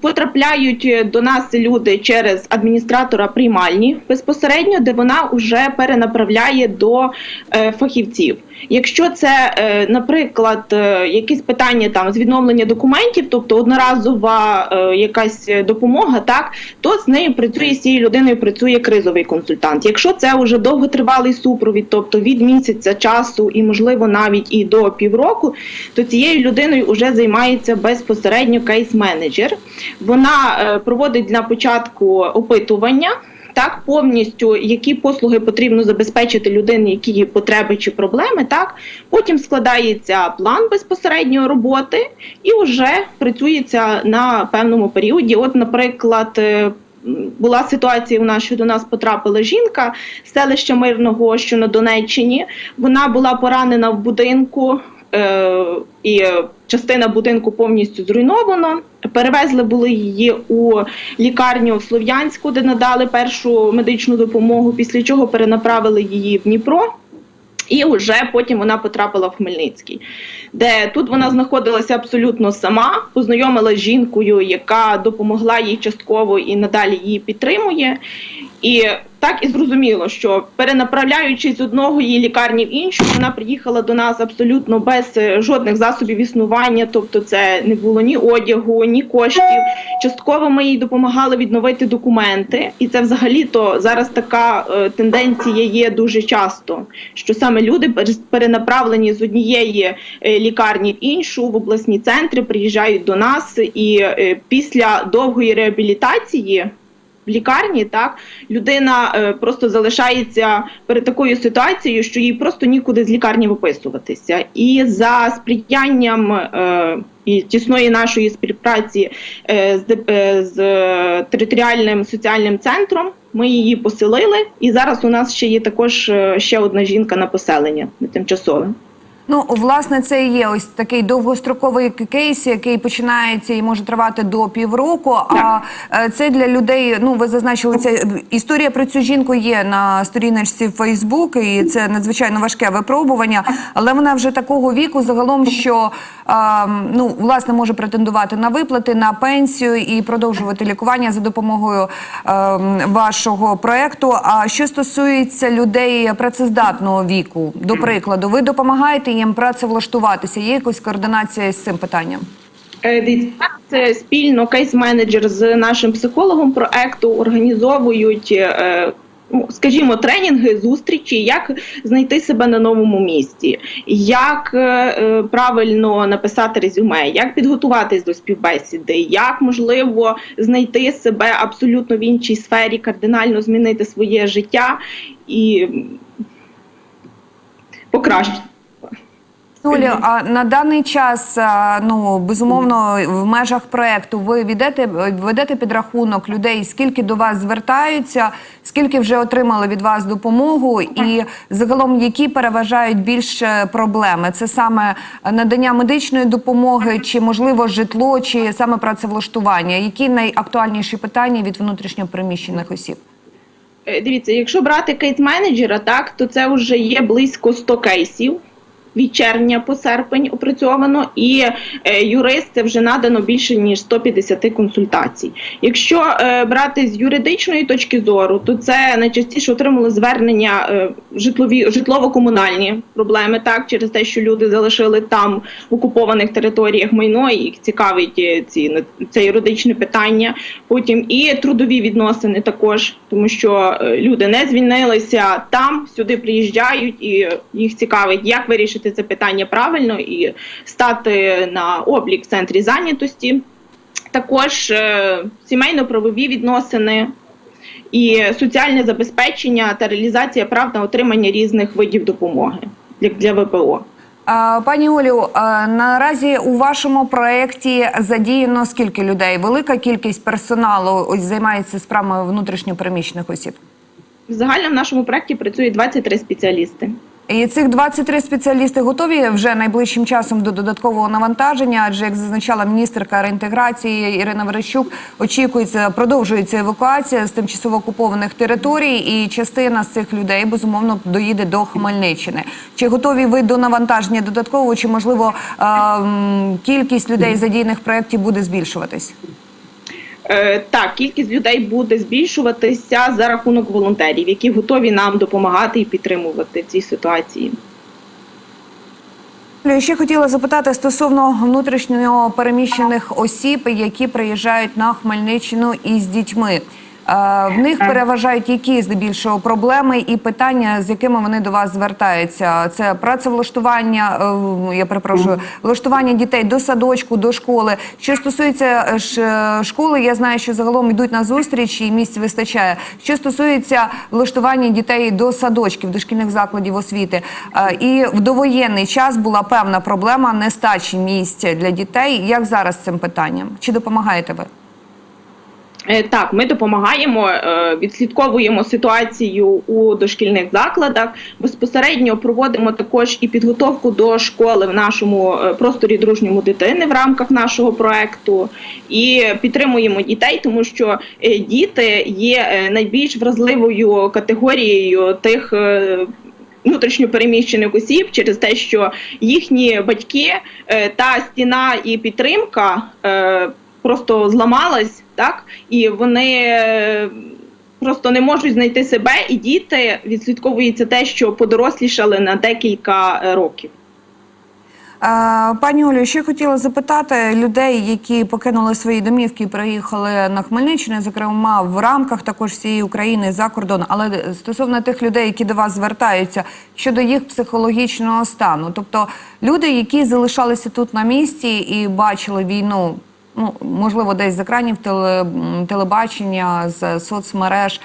потрапляють е, до нас люди через адміністратора приймальні безпосередньо, де вона вже перенаправляє до е, фахівців. Якщо це, е, наприклад, якісь питання там з відновлення документів, тобто одноразова якась допомога, так то з нею працює з цією людиною працює кризовий консультант. Якщо це вже довготривалий супровід, тобто від місяця часу і можливо навіть і до півроку, то цією людиною вже займається безпосередньо кейс-менеджер. Вона е, проводить на початку опитування. Так, повністю які послуги потрібно забезпечити людині, які є потреби чи проблеми. Так, потім складається план безпосередньої роботи і вже працюється на певному періоді. От, наприклад. е, Була ситуація у нас, що до нас потрапила жінка з селища Мирного, що на Донеччині. Вона була поранена в будинку, і частина будинку повністю зруйновано. Перевезли були її у лікарню в Слов'янську, де надали першу медичну допомогу, після чого перенаправили її в Дніпро. І вже потім вона потрапила в Хмельницький, де тут вона знаходилася абсолютно сама, познайомилася з жінкою, яка допомогла їй частково і надалі її підтримує. І так і зрозуміло, що перенаправляючись з одного лікарні в іншу, вона приїхала до нас абсолютно без е, жодних засобів існування, тобто це не було ні одягу, ні коштів. Частково ми їй допомагали відновити документи, і це взагалі то зараз така е, тенденція є дуже часто, що саме люди перенаправлені з однієї е, лікарні в іншу в обласні центри, приїжджають до нас, і після довгої реабілітації. В лікарні так людина е, просто залишається перед такою ситуацією, що їй просто нікуди з лікарні виписуватися. І за сприянням е, і тісної нашої співпраці е, з, з територіальним соціальним центром ми її поселили. І зараз у нас ще є також ще одна жінка на поселення тимчасове. Ну, власне, це і є ось такий довгостроковий кейс, який починається і може тривати до півроку. А е, це для людей. Ну, ви зазначили це історія про цю жінку є на сторіночці Фейсбук, і це надзвичайно важке випробування. Але вона вже такого віку загалом, що ну власне може претендувати на виплати, на пенсію і продовжувати лікування за допомогою ем, вашого проекту. А що стосується людей працездатного віку, до прикладу, ви допомагаєте їм працевлаштуватися? Є якась координація з цим питанням? Е, це спільно кейс-менеджер з нашим психологом проекту організовують. е, ну, Скажімо, тренінги, зустрічі, як знайти себе на новому місці, як е, правильно написати резюме, як підготуватись до співбесіди, як можливо знайти себе абсолютно в іншій сфері, кардинально змінити своє життя і покращити. Олю, а на даний час, ну безумовно, в межах проекту ви ведете, ведете підрахунок людей, скільки до вас звертаються, скільки вже отримали від вас допомогу, і загалом які переважають більше проблеми? Це саме надання медичної допомоги, чи можливо житло, чи саме працевлаштування? Які найактуальніші питання від внутрішньопереміщених осіб? Е, Дивіться, якщо брати кейс-менеджера, так то це вже є близько 100 кейсів. Від червня по серпень опрацьовано, і е, юрист вже надано більше ніж 150 консультацій. Якщо е, брати з юридичної точки зору, то це найчастіше отримали звернення е, житлові житлово-комунальні проблеми, так через те, що люди залишили там в окупованих територіях майно, і їх цікавить ці це юридичне питання. Потім і трудові відносини також, тому що люди не звільнилися там, сюди приїжджають, і їх цікавить, як вирішити це питання правильно і стати на облік в центрі зайнятості. Також е, сімейно-правові відносини і соціальне забезпечення та реалізація прав на отримання різних видів допомоги як для ВПО. Пані Олю, наразі у вашому проєкті задіяно скільки людей? Велика кількість персоналу ось займається справами внутрішньопереміщених осіб. Загально в нашому проєкті працює 23 спеціалісти. І цих 23 спеціалісти готові вже найближчим часом до додаткового навантаження, адже як зазначала міністерка реінтеграції Ірина Верещук, очікується, продовжується евакуація з тимчасово окупованих територій, і частина з цих людей безумовно доїде до Хмельниччини. Чи готові ви до навантаження додаткового, чи можливо кількість людей задійних в проєкті буде збільшуватись? Е, Так, кількість людей буде збільшуватися за рахунок волонтерів, які готові нам допомагати і підтримувати в цій ситуації. Я ще хотіла запитати стосовно внутрішньо переміщених осіб, які приїжджають на Хмельниччину із дітьми. Е, В них переважають які здебільшого проблеми і питання, з якими вони до вас звертаються. Це працевлаштування, е, я перепрошую, влаштування дітей до садочку, до школи. Що стосується е, е, школи, я знаю, що загалом йдуть на зустріч і місць вистачає. Що стосується влаштування дітей до садочків, дошкільних закладів освіти, е, і в довоєнний час була певна проблема нестачі місць для дітей. Як зараз з цим питанням? Чи допомагаєте ви? Е, Так, ми допомагаємо, е, відслідковуємо ситуацію у дошкільних закладах. Безпосередньо проводимо також і підготовку до школи в нашому е, просторі дружньому дитини в рамках нашого проекту. І підтримуємо дітей, тому що діти є найбільш вразливою категорією тих. е, Внутрішньопереміщених осіб через те, що їхні батьки та стіна і підтримка просто зламалась, так і вони е, просто не можуть знайти себе, і діти відслідковується те, що подорослішали на декілька е, років. Пані Олю, ще хотіла запитати людей, які покинули свої домівки і приїхали на Хмельниччину, зокрема в рамках також всієї України за кордон. Але стосовно тих людей, які до вас звертаються щодо їх психологічного стану, тобто люди, які залишалися тут на місці і бачили війну, ну можливо, десь з екранів теле, телебачення, з соцмереж.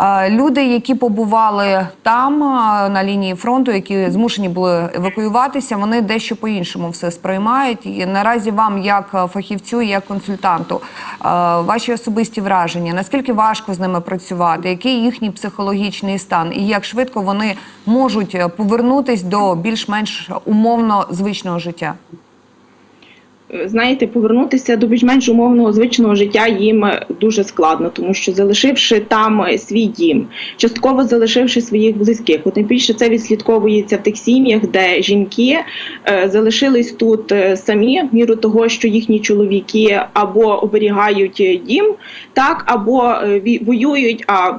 Е, Люди, які побували там е, на лінії фронту, які змушені були евакуюватися, вони дещо по-іншому все сприймають. І наразі вам, як фахівцю, як консультанту, е, ваші особисті враження, наскільки важко з ними працювати, який їхній психологічний стан, і як швидко вони можуть повернутись до більш-менш умовно звичного життя? Знаєте, повернутися до більш-менш умовного звичного життя їм е, дуже складно, тому що залишивши там е, свій дім, частково залишивши своїх близьких, от найбільше це відслідковується в тих сім'ях, де жінки е, залишились тут самі, в міру того, що їхні чоловіки або оберігають дім, так або воюють, а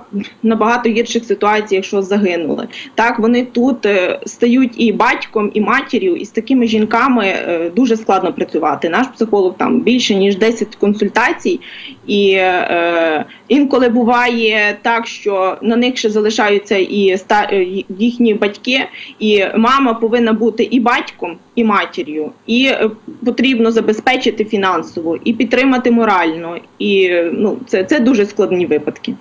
набагато гірших ситуаціях, що загинули. Так вони тут стають і батьком, і матір'ю, і з такими жінками дуже складно працювати. Наш психолог там більше ніж 10 консультацій, і е, інколи буває так, що на них ще залишаються і ста е, їхні батьки, і мама повинна бути і батьком, і матір'ю, і е, потрібно забезпечити фінансово, і підтримати морально. І ну це, це дуже складні випадки.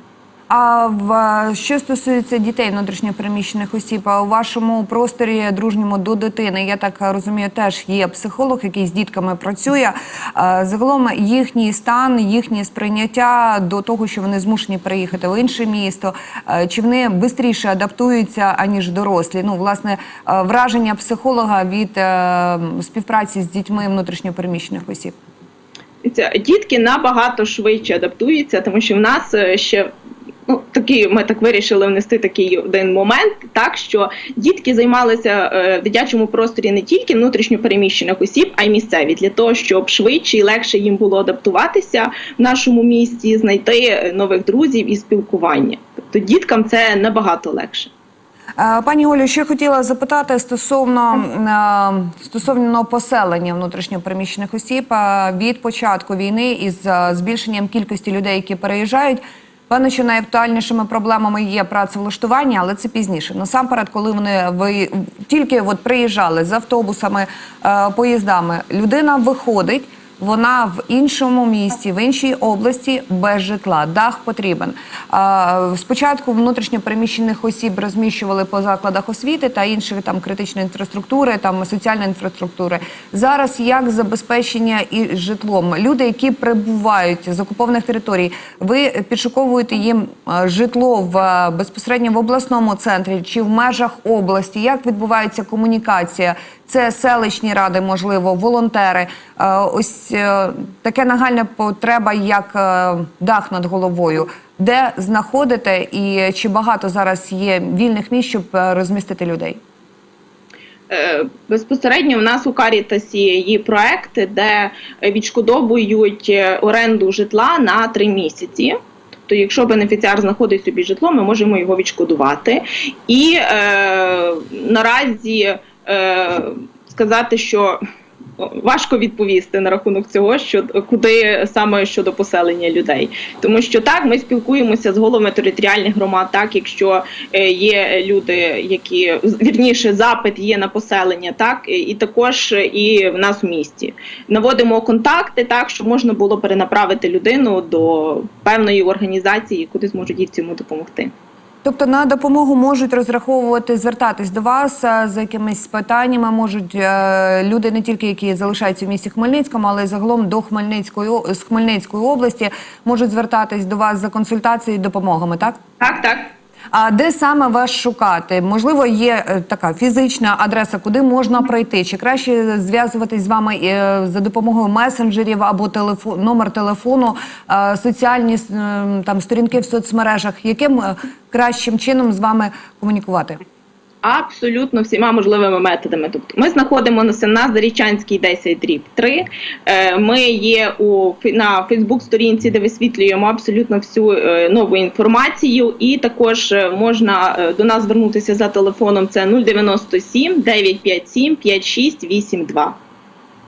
А в що стосується дітей внутрішньопереміщених осіб, у вашому просторі дружньому до дитини, я так розумію, теж є психолог, який з дітками працює. Загалом їхній стан, їхнє сприйняття до того, що вони змушені переїхати в інше місто, чи вони швидше адаптуються аніж дорослі? Ну, власне, враження психолога від е, співпраці з дітьми внутрішньопереміщених осіб. Дітки набагато швидше адаптуються, тому що в нас е, ще. Ну, такий ми так вирішили внести такий один момент, так що дітки займалися е, в дитячому просторі не тільки внутрішньо переміщених осіб, а й місцеві для того, щоб швидше і легше їм було адаптуватися в нашому місті, знайти е, нових друзів і спілкування. Тобто діткам це набагато легше. Пані Олю, ще хотіла запитати стосовно стосовно поселення внутрішньопереміщених осіб від початку війни із збільшенням кількості людей, які переїжджають. Певно, що найактуальнішими проблемами є працевлаштування, але це пізніше. Насамперед, коли вони ви тільки от приїжджали з автобусами, е, поїздами, людина виходить. Вона в іншому місті, в іншій області без житла. Дах потрібен. Спочатку внутрішньо переміщених осіб розміщували по закладах освіти та інших там критичної інфраструктури, там соціальної інфраструктури. Зараз як забезпечення і житлом? Люди, які прибувають з окупованих територій, ви підшуковуєте їм житло в безпосередньо в обласному центрі чи в межах області? Як відбувається комунікація? Це селищні ради, можливо, волонтери. Е, Ось е, таке нагальна потреба, як е, дах над головою. Де знаходите і чи багато зараз є вільних місць, щоб розмістити людей? Безпосередньо в нас у Карітасі є проекти, де відшкодовують оренду житла на три місяці. Тобто, якщо бенефіціар знаходить собі житло, ми можемо його відшкодувати. І е, наразі е, сказати, що важко відповісти на рахунок цього, що куди саме щодо поселення людей, тому що так ми спілкуємося з головами територіальних громад, так якщо е, є люди, які вірніше запит є на поселення, так і- також і в нас в місті наводимо контакти, так щоб можна було перенаправити людину до певної організації, куди зможуть їй цьому допомогти. Тобто на допомогу можуть розраховувати, звертатись до вас за з якимись питаннями. Можуть е, люди не тільки які залишаються в місті Хмельницькому, але й загалом до Хмельницької з Хмельницької області можуть звертатись до вас за консультацією і допомогами. Так Так, так. А де саме вас шукати? Можливо, є е, така фізична адреса, куди можна прийти? Чи краще зв'язуватись з вами е, за допомогою месенджерів або телефон, номер телефону, е, соціальні там сторінки в соцмережах? Яким кращим чином з вами комунікувати? Абсолютно всіма можливими методами. Тобто ми знаходимося на Зарічанській 10 дріб 3. Е, Ми є у на Фейсбук-сторінці, де висвітлюємо абсолютно всю е, нову інформацію. І також е, можна до нас звернутися за телефоном. Це 097 957 5682.